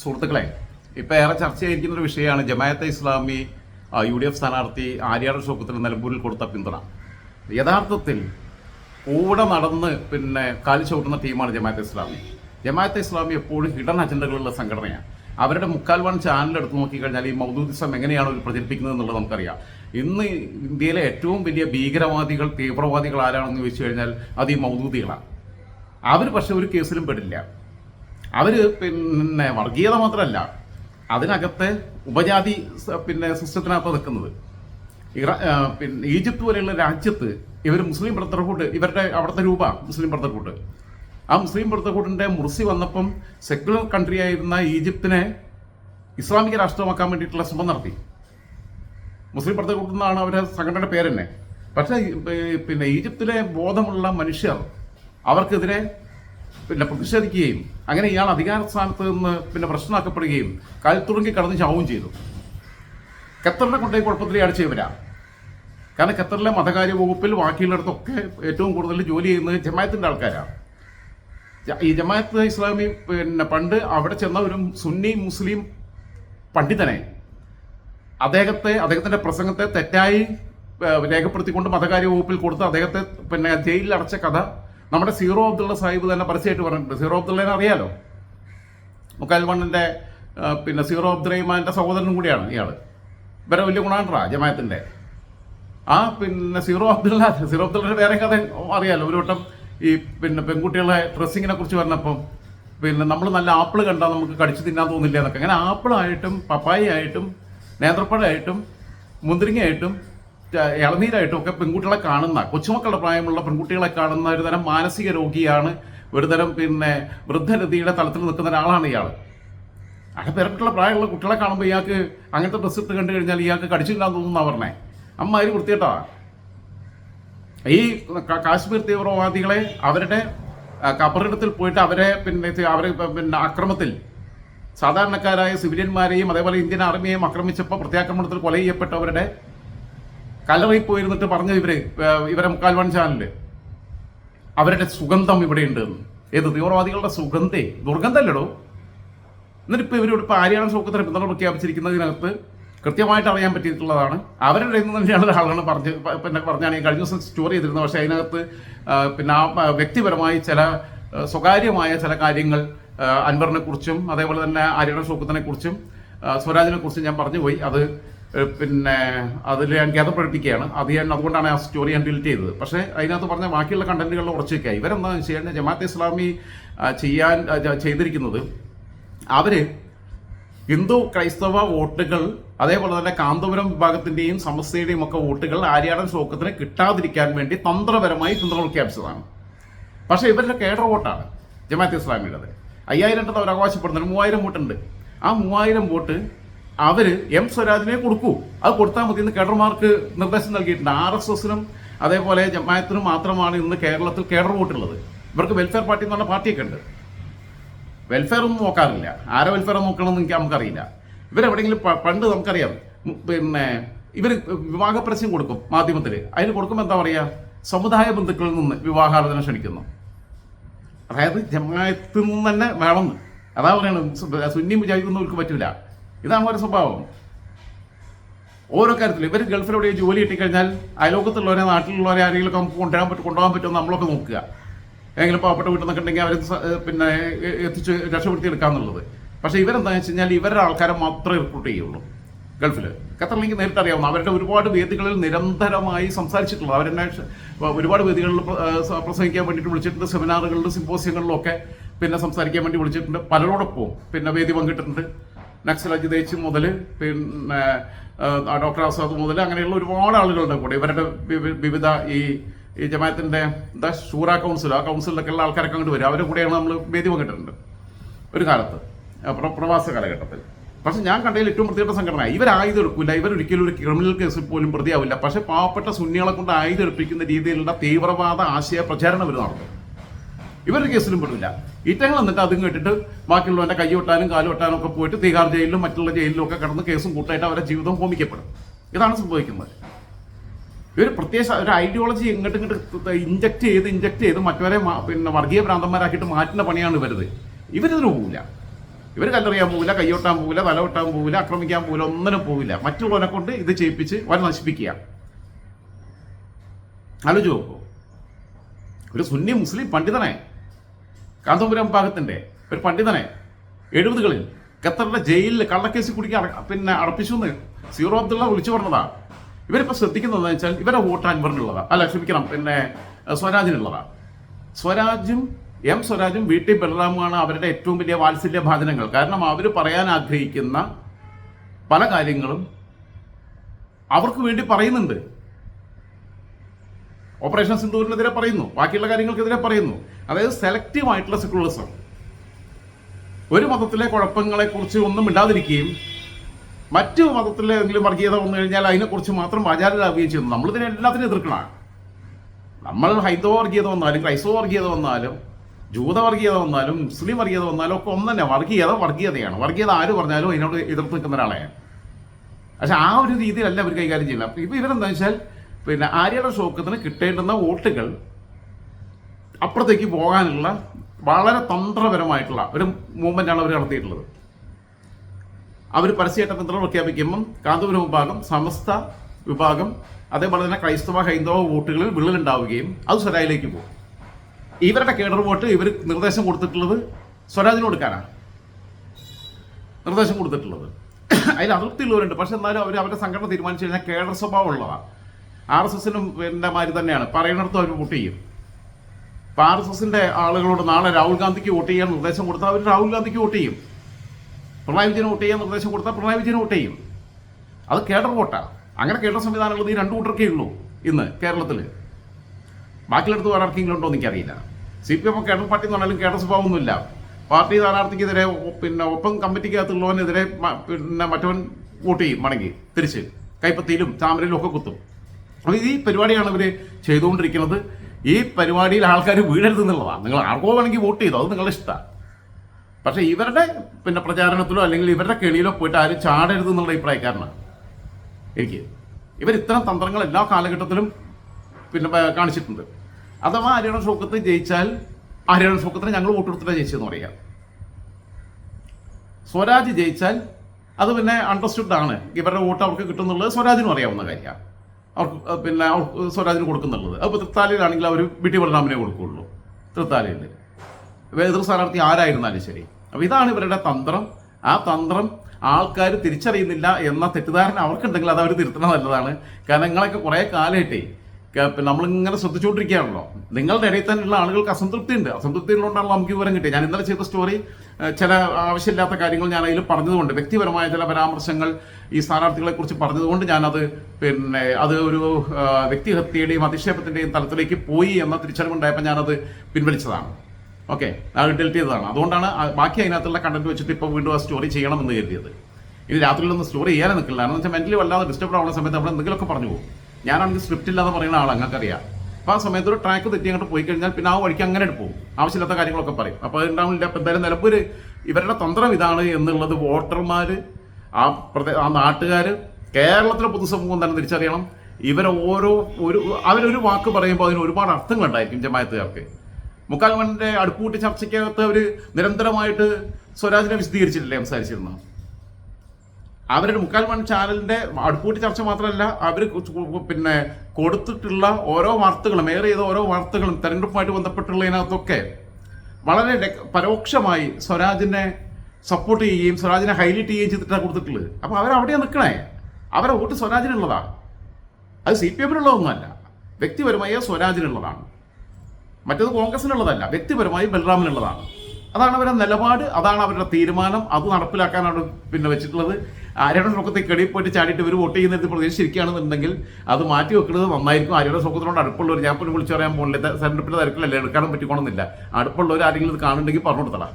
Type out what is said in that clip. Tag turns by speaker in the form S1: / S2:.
S1: സുഹൃത്തുക്കളെ ഇപ്പൊ ഏറെ ചർച്ചയായിരിക്കുന്ന ഒരു വിഷയമാണ് Jamaat e Islami U D F സ്ഥാനാർത്ഥി ആര്യാട് ഷോക്കത്തിൽ നിലമ്പൂരിൽ കൊടുത്ത പിന്തുണ. യഥാർത്ഥത്തിൽ കൂടെ നടന്ന് പിന്നെ കാലി ചവിട്ടുന്ന ടീമാണ് ജമായത്തെ ഇസ്ലാമി. ജമായത്തെ ഇസ്ലാമി എപ്പോഴും ഹിഡൻ അജണ്ടകളുള്ള സംഘടനയാണ്. അവരുടെ മുക്കാൽ വൺ ചാനൽ എടുത്ത് നോക്കിക്കഴിഞ്ഞാൽ ഈ മൗദൂദിസം എങ്ങനെയാണ് അവർ പ്രചരിപ്പിക്കുന്നത് എന്നുള്ളത് നമുക്കറിയാം. ഇന്ന് ഇന്ത്യയിലെ ഏറ്റവും വലിയ ഭീകരവാദികൾ തീവ്രവാദികൾ ആരാണെന്ന് ചോദിച്ചു കഴിഞ്ഞാൽ അത് ഈ മൗദൂദികളാണ്. അവർ പക്ഷെ ഒരു കേസിലും പെടില്ല. അവർ പിന്നെ വർഗീയത മാത്രമല്ല അതിനകത്തെ ഉപജാതി പിന്നെ സിസ്റ്റത്തിനകത്ത് നിൽക്കുന്നത്. പിന്നെ ഈജിപ്ത് പോലെയുള്ള രാജ്യത്ത് ഇവർ മുസ്ലിം ബ്രദർഹുഡ് ഇവരുടെ അവിടുത്തെ രൂപ മുസ്ലിം ബ്രദർഹുഡ്. ആ മുസ്ലിം ബ്രദർഹുഡിന്റെ മുർസി വന്നപ്പം സെക്യുലർ കൺട്രി ആയിരുന്ന ഈജിപ്തിനെ ഇസ്ലാമിക രാഷ്ട്രമാക്കാൻ വേണ്ടിയിട്ടുള്ള ശ്രമം നടത്തി. മുസ്ലിം ബ്രദർഹുഡ് എന്നാണ് അവരുടെ സംഘടനയുടെ പേര് തന്നെ. പക്ഷേ പിന്നെ ഈജിപ്തിലെ ബോധമുള്ള മനുഷ്യർ അവർക്കെതിരെ പിന്നെ പ്രതിഷേധിക്കുകയും അങ്ങനെ ഇയാൾ അധികാര സ്ഥാനത്ത് നിന്ന് പിന്നെ പ്രശ്നമാക്കപ്പെടുകയും കൽത്തുറുങ്കി കടന്ന് ചാവുകയും ചെയ്തു. ഖത്തറിനെ കൊണ്ടേ കുഴപ്പത്തിൽ അടിച്ചു വരാം കാരണം ഖത്തറിലെ മതകാര്യ വകുപ്പിൽ ബാക്കിയുള്ളിടത്തൊക്കെ ഏറ്റവും കൂടുതൽ ജോലി ചെയ്യുന്നത് ജമായത്തിന്റെ ആൾക്കാരാണ് ഈ ജമാഅത്ത് ഇസ്ലാമി പിന്നെ പണ്ട് അവിടെ ചെന്ന ഒരു സുന്നി മുസ്ലിം പണ്ഡിതനെ അദ്ദേഹത്തെ അദ്ദേഹത്തിന്റെ പ്രസംഗത്തെ തെറ്റായി രേഖപ്പെടുത്തിക്കൊണ്ട് മതകാര്യ വകുപ്പിൽ കൊടുത്ത് അദ്ദേഹത്തെ പിന്നെ ജയിലിൽ അടച്ച കഥ നമ്മുടെ സീറോ അബ്ദുള്ള സാഹിബ് തന്നെ പരസ്യമായിട്ട് പറഞ്ഞിട്ടുണ്ട്. സീറോ അബ്ദുള്ളനെ അറിയാലോ? മുക്കാൽ മണ്ണിന്റെ പിന്നെ സീറോ അബ്ദുറഹിമാന്റെ സഹോദരനും കൂടിയാണ് ഇയാൾ ഇവരെ വലിയ ഗുണാണ്ടാ ജമാത്തിന്റെ ആ പിന്നെ സീറോ അബ്ദുള്ള സീറോ അബ്ദുള്ളയുടെ വേറെ കഥ അറിയാലോ? ഒരു വട്ടം ഈ പിന്നെ പെൺകുട്ടികളെ ഡ്രസ്സിങ്ങിനെ കുറിച്ച് പറഞ്ഞപ്പം പിന്നെ നമ്മൾ നല്ല ആപ്പിൾ കണ്ടാൽ നമുക്ക് കടിച്ചു തിന്നാൻ തോന്നില്ല എന്നൊക്കെ. അങ്ങനെ ആപ്പിളായിട്ടും പപ്പായ ആയിട്ടും നേന്ത്രപ്പഴമായിട്ടും മുന്തിരിങ്ങയായിട്ടും ഇളനീരായിട്ടും ഒക്കെ പെൺകുട്ടികളെ കാണുന്ന കൊച്ചുമക്കളുടെ പ്രായമുള്ള പെൺകുട്ടികളെ കാണുന്ന ഒരു തരം മാനസിക രോഗിയാണ് ഒരു തരം പിന്നെ വൃദ്ധരതിയുടെ തലത്തിൽ നിൽക്കുന്ന ഒരാളാണ് ഇയാൾ അവിടെ പേരക്കുള്ള പ്രായമുള്ള കുട്ടികളെ കാണുമ്പോൾ ഇയാൾക്ക് അങ്ങനത്തെ ഡ്രസ്സ് ഇട്ട് കണ്ടു കഴിഞ്ഞാൽ ഇയാൾക്ക് കടിച്ചില്ലാന്ന് തോന്നുന്ന പറഞ്ഞേ. അമ്മാതിരി വൃത്തിയിട്ടാ ഈ കാശ്മീർ തീവ്രവാദികളെ അവരുടെ കബറിടത്തിൽ പോയിട്ട് അവരെ പിന്നെ അവരെ പിന്നെ അക്രമത്തിൽ സാധാരണക്കാരായ സിവിലിയന്മാരെയും അതേപോലെ ഇന്ത്യൻ ആർമിയെയും ആക്രമിച്ചപ്പോൾ പ്രത്യാക്രമണത്തിൽ കൊല ചെയ്യപ്പെട്ടവരുടെ കലറിൽ പോയിരുന്നിട്ട് പറഞ്ഞു ഇവർ ഇവരെ മുക്കാൽ വൺ ചാനൽ അവരുടെ സുഗന്ധം ഇവിടെ ഉണ്ട് ഏത് തീവ്രവാദികളുടെ സുഗന്ധേ? ദുർഗന്ധല്ലടോ. എന്നിട്ട് ഇപ്പോൾ ഇവരോട് ഇപ്പോൾ ആര്യാണ സൗഖ്യത്തിന് പിന്തുണ പ്രഖ്യാപിച്ചിരിക്കുന്നതിനകത്ത് കൃത്യമായിട്ട് അറിയാൻ പറ്റിയിട്ടുള്ളതാണ്. അവരുടെ ഇന്ന് തന്നെയാണ് ഒരാളാണ് പറഞ്ഞ് പിന്നെ പറഞ്ഞാണ് കഴിഞ്ഞ ദിവസം സ്റ്റോറി ചെയ്തിരുന്നത്. പക്ഷേ അതിനകത്ത് പിന്നെ ആ വ്യക്തിപരമായി ചില സ്വകാര്യമായ ചില കാര്യങ്ങൾ അൻവറിനെ കുറിച്ചും അതേപോലെ തന്നെ ആര്യാണ സൗഖ്യത്തിനെ കുറിച്ചും സ്വരാജിനെ കുറിച്ചും ഞാൻ പറഞ്ഞു പോയി. അത് പിന്നെ അതിൽ ഞാൻ പ്രകടിപ്പിക്കുകയാണ് അത് ഞാൻ അതുകൊണ്ടാണ് ആ സ്റ്റോറി ഞാൻ ഡിലീറ്റ് ചെയ്തത്. പക്ഷേ അതിനകത്ത് പറഞ്ഞ ബാക്കിയുള്ള കണ്ടന്റുകളിൽ ഉറച്ചു വയ്ക്കുക ഇവരെന്താണെന്ന് വെച്ച് കഴിഞ്ഞാൽ ജമാഅത്ത് ഇസ്ലാമി ചെയ്യാൻ ചെയ്തിരിക്കുന്നത് അവർ ഹിന്ദു ക്രൈസ്തവ വോട്ടുകൾ അതേപോലെ തന്നെ കാന്തപുരം വിഭാഗത്തിന്റെയും സമസ്തയുടെയും ഒക്കെ വോട്ടുകൾ ആര്യാടൻ ശോക്കത്തിന് കിട്ടാതിരിക്കാൻ വേണ്ടി തന്ത്രപരമായി പിന്തുണ പ്രഖ്യാപിച്ചതാണ് പക്ഷേ ഇവരുടെ കേഡർ വോട്ടാണ് ജമാഅത്ത് ഇസ്ലാമിയുടെ അയ്യായിരം അവർ അവകാശപ്പെടുന്നുണ്ട്. മൂവായിരം വോട്ടുണ്ട്. ആ മൂവായിരം വോട്ട് അവർ എം സ്വരാജിനെ കൊടുക്കൂ. അത് കൊടുത്താൽ മതി. എന്ന് കേഡർമാർക്ക് നിർദ്ദേശം നൽകിയിട്ടുണ്ട്. ആർ എസ് എസിനും അതേപോലെ ജമായത്തിനും മാത്രമാണ് ഇന്ന് കേരളത്തിൽ കേഡർ വോട്ടുള്ളത്. ഇവർക്ക് വെൽഫെയർ പാർട്ടി എന്ന് പറഞ്ഞ പാർട്ടിയൊക്കെ ഉണ്ട്. വെൽഫെയർ ഒന്നും നോക്കാറില്ല. ആരെ വെൽഫെയർ നോക്കണമെന്ന് എനിക്ക് നമുക്കറിയില്ല. ഇവരെവിടെയെങ്കിലും പണ്ട് നമുക്കറിയാം. പിന്നെ ഇവർ വിവാഹ പരസ്യം കൊടുക്കും മാധ്യമത്തിൽ അതിന് കൊടുക്കുമ്പോൾ എന്താ പറയുക സമുദായ ബന്ധുക്കളിൽ നിന്ന് വിവാഹാലോചന ക്ഷണിക്കുന്നു. അതായത് ജമായത്തിൽ നിന്ന് തന്നെ വേണമെന്ന്. അതാ പറയണത്. സുന്നി വിചാരിക്കുന്നവർക്ക് പറ്റില്ല ഇതാണ് അവരുടെ സ്വഭാവം. ഓരോ കാര്യത്തിലും ഇവർ ഗൾഫിലൂടെ ജോലി കിട്ടിക്കഴിഞ്ഞാൽ അയലോകത്തുള്ളവരെ നാട്ടിലുള്ളവരെ ആരെങ്കിലും നമുക്ക് കൊണ്ടുവരാൻ പറ്റും കൊണ്ടുപോകാൻ പറ്റുമോ നമ്മളൊക്കെ നോക്കുക. എങ്കിലും പാവപ്പെട്ട വീട്ടിൽ നിന്നൊക്കെ ഉണ്ടെങ്കിൽ അവരെ പിന്നെ എത്തിച്ച് രക്ഷപ്പെടുത്തി എടുക്കാന്നുള്ളത് പക്ഷേ ഇവരെന്താണെന്ന് വെച്ച് കഴിഞ്ഞാൽ ഇവരുടെ ആൾക്കാരെ മാത്രമേ റിക്രൂട്ട് ചെയ്യുള്ളൂ ഗൾഫിൽ ഖത്തറിലേക്ക് നേരിട്ട് അറിയാവുന്ന അവരുടെ ഒരുപാട് വേദികളിൽ നിരന്തരമായി സംസാരിച്ചിട്ടുള്ളത് അവരെന്നെ ഒരുപാട് വേദികളിൽ പ്രസംഗിക്കാൻ വേണ്ടിയിട്ട് വിളിച്ചിട്ടുണ്ട് സെമിനാറുകളിലും സിമ്പോസിയങ്ങളിലും ഒക്കെ പിന്നെ സംസാരിക്കാൻ വേണ്ടി വിളിച്ചിട്ടുണ്ട്. പലരോടൊപ്പവും പിന്നെ വേദി പങ്കിട്ടിട്ടുണ്ട്. നക്സൽ അജിത് ഏച്ചി മുതൽ പിന്നെ ഡോക്ടർ ആസാദ് മുതൽ അങ്ങനെയുള്ള ഒരുപാട് ആളുകളുണ്ട് കൂടെ. ഇവരുടെ വിവിധ ഈ ഈ ജമാഅത്തിന്റെ എന്താ ഷൂറ കൗൺസിൽ ആ കൗൺസിലൊക്കെ ഉള്ള ആൾക്കാരൊക്കെ അങ്ങോട്ട് വരും. അവരുടെ കൂടെയാണ് നമ്മൾ വേദി പങ്കിട്ടിട്ടുണ്ട് ഒരു കാലത്ത് പ്രവാസ കാലഘട്ടത്തിൽ. പക്ഷെ ഞാൻ കണ്ടതിൽ ഏറ്റവും വൃത്തികെട്ട സംഘടന ഇവർ ആയുധം എടുക്കില്ല ഇവരൊരിക്കലും ഒരു ക്രിമിനൽ കേസിൽ പോലും പ്രതിയാവില്ല. പക്ഷെ പാവപ്പെട്ട സുന്നികളെ കൊണ്ട് ആയുധം എടുപ്പിക്കുന്ന രീതിയിലുള്ള തീവ്രവാദ ആശയ പ്രചാരണം ഇവർ നടത്തും. ഇവരുടെ കേസിലും പെടില്ല. ഇറ്റങ്ങൾ എന്നിട്ട് അതും കേട്ടിട്ട് ബാക്കിയുള്ളവന്റെ കൈ ഒട്ടാനും കാലും ഒട്ടാനും ഒക്കെ പോയിട്ട് തീഹാർ ജയിലിലും മറ്റുള്ള ജയിലിലും ഒക്കെ കിടന്ന് കേസും കൂട്ടായിട്ട് അവരുടെ ജീവിതം ഹോമിക്കപ്പെടും. ഇതാണ് സംഭവിക്കുന്നത്. ഇവർ പ്രത്യേക ഒരു ഐഡിയോളജി ഇങ്ങോട്ട് ഇങ്ങോട്ട് ഇഞ്ചക്ട് ചെയ്ത് ഇഞ്ചക്ട് ചെയ്ത് മറ്റവരെ പിന്നെ വർഗീയ ഭ്രാന്തന്മാരാക്കിയിട്ട് മാറ്റുന്ന പണിയാണ് ഇവരുത്. ഇവരിതിന് പോകില്ല ഇവർ കല്ലെറിയാൻ പോകില്ല പോവില്ല തലവെട്ടാൻ പോകില്ല ആക്രമിക്കാൻ പോകില്ല ഒന്നിനും പോകില്ല മറ്റുള്ളവരെ കൊണ്ട് ഇത് ചെയ്യിപ്പിച്ച് വരെ നശിപ്പിക്കുക. ആലോചിച്ച് നോക്കൂ. ഒരു സുന്നി മുസ്ലിം പണ്ഡിതനെ കാന്തപുരം ഭാഗത്തിന്റെ ഒരു പണ്ഡിതനെ എഴുപതുകളിൽ ഖത്തറിന്റെ ജയിലിൽ കള്ളക്കേസ് കുടിക്കാൻ പിന്നെ അടപ്പിച്ചു എന്ന് സീറോ അബ്ദുള്ള വിളിച്ചു പറഞ്ഞതാണ് ഇവരിപ്പോ ശ്രദ്ധിക്കുന്നതെന്ന് വെച്ചാൽ ഇവരെ വോട്ട് അൻവറിനുള്ളതാണ് അല്ല ക്ഷമിക്കണം പിന്നെ സ്വരാജിനുള്ളതാണ് സ്വരാജിനുള്ളതാ. സ്വരാജും എം സ്വരാജും വി ടി ബലറാമുമാണ് അവരുടെ ഏറ്റവും വലിയ വാത്സല്യ ഭാജനങ്ങൾ. കാരണം അവർ പറയാൻ ആഗ്രഹിക്കുന്ന പല കാര്യങ്ങളും അവർക്ക് വേണ്ടി പറയുന്നുണ്ട്. ഓപ്പറേഷൻ സിന്ധൂരിനെതിരെ പറയുന്നു. ബാക്കിയുള്ള കാര്യങ്ങൾക്കെതിരെ പറയുന്നു. അതായത് സെലക്റ്റീവ് ആയിട്ടുള്ള സെക്യുലറിസം ഒരു മതത്തിലെ കുഴപ്പങ്ങളെക്കുറിച്ച് ഒന്നും ഇണ്ടാതിരിക്കുകയും മറ്റു മതത്തിലെ എന്തെങ്കിലും വർഗീയത വന്നു കഴിഞ്ഞാൽ അതിനെക്കുറിച്ച് മാത്രം ആചാരരാകുകയും ചെയ്യുന്നു. നമ്മൾ ഇതിനെ എല്ലാത്തിനും എതിർക്കണം. നമ്മൾ ഹൈന്ദവ വർഗീയത വന്നാലും ക്രൈസ്തവ വർഗീയത വന്നാലും ജൂത വർഗീയത വന്നാലും മുസ്ലിം വർഗീയത വന്നാലും ഒക്കെ ഒന്നു തന്നെ വർഗീയത വർഗീയതയാണ്. വർഗീയത ആര് പറഞ്ഞാലും അതിനോട് എതിർത്ത് നിൽക്കുന്ന ഒരാളെയാണ് പക്ഷെ ആ ഒരു രീതിയിലല്ല അവർ കൈകാര്യം ഇപ്പം ഇപ്പൊ ഇവരെന്താ വെച്ചാൽ പിന്നെ ആര്യയുടെ ഷോക്കത്തിന് കിട്ടേണ്ടുന്ന വോട്ടുകൾ അപ്പുറത്തേക്ക് പോകാനുള്ള വളരെ തന്ത്രപരമായിട്ടുള്ള ഒരു മൂവ്മെന്റ് ആണ് അവർ നടത്തിയിട്ടുള്ളത്. അവർ പരസ്യമായിട്ട് പിന്തുണ പ്രഖ്യാപിക്കുമ്പം കാന്തപുരം വിഭാഗം സമസ്ത വിഭാഗം അതേപോലെ തന്നെ ക്രൈസ്തവ ഹൈന്ദവ വോട്ടുകളിൽ വിള്ളലുണ്ടാവുകയും അത് സ്വരാജിലേക്ക് പോകും. ഇവരുടെ കേഡർ വോട്ട് ഇവർ നിർദ്ദേശം കൊടുത്തിട്ടുള്ളത് സ്വരാജിന് കൊടുക്കാനാണ്. നിർദ്ദേശം കൊടുത്തിട്ടുള്ളത്. അതിൽ അതൃപ്തിയുള്ളവരുണ്ട്. പക്ഷെ എന്നാലും അവർ അവരുടെ സംഘടന തീരുമാനിച്ചു കഴിഞ്ഞാൽ കേഡർ സ്വഭാവം ഉള്ളതാണ് ആർ എസ് എസിനും പിന്നെ മാതിരി തന്നെയാണ്. പറയുന്നിടത്തും അവർ വോട്ട് ചെയ്യും. ഇപ്പൊ ആർ എസ് എസിന്റെ ആളുകളോട് നാളെ രാഹുൽ ഗാന്ധിക്ക് വോട്ട് ചെയ്യാൻ നിർദ്ദേശം കൊടുത്താൽ അവർ രാഹുൽ ഗാന്ധിക്ക് വോട്ട് ചെയ്യും. പിണറായി വിജയന് വോട്ട് ചെയ്യാൻ നിർദ്ദേശം കൊടുത്താൽ പിണറായി വിജയന് വോട്ട് ചെയ്യും. അത് കേഡർ വോട്ടാണ് അങ്ങനെ കേഡർ സംവിധാനമുള്ളത് ഈ രണ്ടു കൂട്ടർക്കേ ഉള്ളൂ ഇന്ന് കേരളത്തിൽ ബാക്കിയുള്ളടത്ത് വേറെ ആർക്കെങ്കിലും ഉണ്ടോ എന്ന് എനിക്കറിയില്ല. C P M cadre party എന്ന് പറഞ്ഞാലും കേഡർ സ്വഭാവമൊന്നുമില്ല. പാർട്ടി സ്ഥാനാർത്ഥിക്കെതിരെ പിന്നെ ഒപ്പം കമ്മിറ്റിക്കകത്തുള്ളവനെതിരെ പിന്നെ മറ്റവൻ വോട്ട് ചെയ്യും മടങ്ങി. തിരിച്ച്. കൈപ്പത്തിയിലും ചാമരയിലും ഒക്കെ കുത്തും. അപ്പോൾ ഈ പരിപാടിയാണ് ഇവർ ചെയ്തുകൊണ്ടിരിക്കുന്നത്. ഈ പരിപാടിയിൽ ആൾക്കാർ വീഴരുത് എന്നുള്ളതാണ് നിങ്ങൾ ആർക്കോ വേണമെങ്കിൽ വോട്ട് ചെയ്തോ അത് നിങ്ങളുടെ ഇഷ്ടമാണ് പക്ഷെ ഇവരുടെ പിന്നെ പ്രചാരണത്തിലോ അല്ലെങ്കിൽ ഇവരുടെ കെണിയിലോ പോയിട്ട് ആരും ചാടരുത് എന്നുള്ള അഭിപ്രായക്കാരനാണ് എനിക്ക്. ഇവർ ഇത്തരം തന്ത്രങ്ങൾ എല്ലാ കാലഘട്ടത്തിലും പിന്നെ കാണിച്ചിട്ടുണ്ട്. അഥവാ ഹരിയാണ ഷോക്കത്ത് ജയിച്ചാൽ ഹരിയാണ ഷോക്കത്തിന് ഞങ്ങൾ വോട്ട് കൊടുത്തിട്ടാണ് ജയിച്ചതെന്ന് പറയാം. സ്വരാജ് ജയിച്ചാൽ അത് പിന്നെ അണ്ടർസ്റ്റുഡ് ആണ്. ഇവരുടെ വോട്ട് അവർക്ക് കിട്ടുന്നുള്ളത് സ്വരാജിനും അറിയാവുന്ന കാര്യമാണ് പിന്നെ സ്വരാജിന് കൊടുക്കുന്നുള്ളത്. അപ്പോൾ തൃത്താലയിലാണെങ്കിൽ അവർ ബിട്ടി ബലറാമിനെ കൊടുക്കുകയുള്ളൂ തൃത്താലയിൽ. എതിർ സ്ഥാനാർത്ഥി ആരായിരുന്നാലും ശരി. അപ്പോൾ ഇതാണ് ഇവരുടെ തന്ത്രം. ആ തന്ത്രം ആൾക്കാർ തിരിച്ചറിയുന്നില്ല എന്ന തെറ്റിദ്ധാരണ അവർക്കുണ്ടെങ്കിൽ അത് അവർ തിരുത്തണം നല്ലതാണ്. കാരണം നിങ്ങളൊക്കെ കുറേ കാലമായിട്ടേ നമ്മളിങ്ങനെ ശ്രദ്ധിച്ചുകൊണ്ടിരിക്കുകയാണല്ലോ. നിങ്ങളുടെ ഇടയിൽ തന്നെയുള്ള ആളുകൾക്ക് അസംതൃപ്തി ഉണ്ട് അസംതൃപ്തി ഉള്ളതുകൊണ്ടാണല്ലോ നമുക്ക് വിവരം കിട്ടിയത്. ഞാൻ ഇന്നലെ ചെയ്ത സ്റ്റോറി ചില ആവശ്യമില്ലാത്ത കാര്യങ്ങൾ ഞാൻ അതിൽ പറഞ്ഞതുകൊണ്ട് വ്യക്തിപരമായ ചില പരാമർശങ്ങൾ ഈ സ്ഥാനാർത്ഥികളെ കുറിച്ച് പറഞ്ഞതുകൊണ്ട് ഞാനത് പിന്നെ അത് ഒരു വ്യക്തിഹത്യയുടെയും അധിക്ഷേപത്തിന്റെയും തലത്തിലേക്ക് പോയി എന്ന തിരിച്ചറിവുണ്ടായപ്പോൾ ഞാനത് പിൻവലിച്ചതാണ്. ഓക്കെ അത് ഡെലിറ്റ് ചെയ്തതാണ്. അതുകൊണ്ടാണ് ബാക്കി അതിനകത്തുള്ള കണ്ടന്റ് വെച്ചിട്ട് ഇപ്പോൾ വീണ്ടും ആ സ്റ്റോറി ചെയ്യണമെന്ന് കരുതിയത്. ഇനി രാത്രിയിലൊന്നും സ്റ്റോറി ചെയ്യാനേ നിൽക്കില്ല. കാരണം വെച്ചാൽ മെന്റലി വല്ലാതെ ഡിസ്റ്റർബ് ആവുന്ന സമയത്ത് നമ്മൾ എന്തെങ്കിലുമൊക്കെ പറഞ്ഞു പോകും. ഞാനാണെങ്കിൽ സ്ക്രിപ്റ്റ് ഇല്ലാതെ പറയുന്ന ആൾ അങ്ങക്കറിയാം അപ്പോൾ ആ സമയത്ത് ഒരു ട്രാക്ക് തെറ്റി അങ്ങോട്ട് പോയി കഴിഞ്ഞാൽ പിന്നെ ആ വഴിക്ക് അങ്ങനെ പോകും. ആവശ്യമില്ലാത്ത കാര്യങ്ങളൊക്കെ പറയും. അപ്പോൾ അതുണ്ടാവില്ല. അപ്പോൾ എന്തായാലും നിലമ്പൂര് ഇവരുടെ തന്ത്രം ഇതാണ് എന്നുള്ളത് വോട്ടർമാർ ആ പ്രദേ ആ നാട്ടുകാർ കേരളത്തിലെ പൊതുസമൂഹം തന്നെ തിരിച്ചറിയണം. ഇവരെ ഓരോ ഒരു അവരൊരു വാക്ക് പറയുമ്പോൾ അതിന് ഒരുപാട് അർത്ഥങ്ങളുണ്ടായിരിക്കും ജമായത്തുകാർക്ക്. മുക്കാൽ മണിന്റെ അടുപ്പൂട്ടി ചർച്ചയ്ക്കകത്ത് അവർ നിരന്തരമായിട്ട് സ്വരാജിനെ വിശദീകരിച്ചിട്ടില്ലേ സംസാരിച്ചിരുന്നത്? അവരുടെ മുക്കാൽ മണി ചാനലിന്റെ അടുപ്പൂട്ടി ചർച്ച മാത്രമല്ല അവർ പിന്നെ കൊടുത്തിട്ടുള്ള ഓരോ വാർത്തകളും ഏറെ ചെയ്ത ഓരോ വാർത്തകളും തെരഞ്ഞെടുപ്പുമായിട്ട് ബന്ധപ്പെട്ടുള്ളതിനകത്തൊക്കെ വളരെ പരോക്ഷമായി സ്വരാജിനെ സപ്പോർട്ട് ചെയ്യുകയും സ്വരാജിനെ ഹൈലൈറ്റ് ചെയ്യുകയും ചെയ്തിട്ടാണ് കൊടുത്തിട്ടുള്ളത്. അപ്പോൾ അവരവിടെയാണ് നിൽക്കണേ? അവരെ വോട്ട് സ്വരാജിനുള്ളതാണ് അത് സി പി എമ്മിനുള്ളതൊന്നുമല്ല. വ്യക്തിപരമായ സ്വരാജിനുള്ളതാണ്. മറ്റത് കോൺഗ്രസിനുള്ളതല്ല. വ്യക്തിപരമായി ബൽറാമിനുള്ളതാണ്. അതാണ് അവരുടെ നിലപാട് അതാണ് അവരുടെ തീരുമാനം. അത് നടപ്പിലാക്കാനാണ് പിന്നെ വെച്ചിട്ടുള്ളത്. ആര്യയുടെ സ്വർഗത്തിൽ കെടിയിൽ പോയിട്ട് ചാടിയിട്ട് ഇവർ വോട്ട് ചെയ്യുന്നത് പ്രതീക്ഷിച്ചിരിക്കുകയാണെന്നുണ്ടെങ്കിൽ അത് മാറ്റി വെക്കുന്നത് നന്നായിരിക്കും. ആര്യയുടെ സ്വർഗത്തിനോട് അടുപ്പുള്ളവർ ഞാൻ പോലും വിളിച്ചു പറയാൻ പോകുന്നില്ല തെരഞ്ഞെടുപ്പിന്റെ തിരക്കിലല്ലേ എടുക്കാനും പറ്റിക്കോണമെന്നില്ല. അടുപ്പുള്ളവർ ആരെങ്കിലും ഇത് കാണുന്നുണ്ടെങ്കിൽ പറഞ്ഞു കൊടുത്തടാ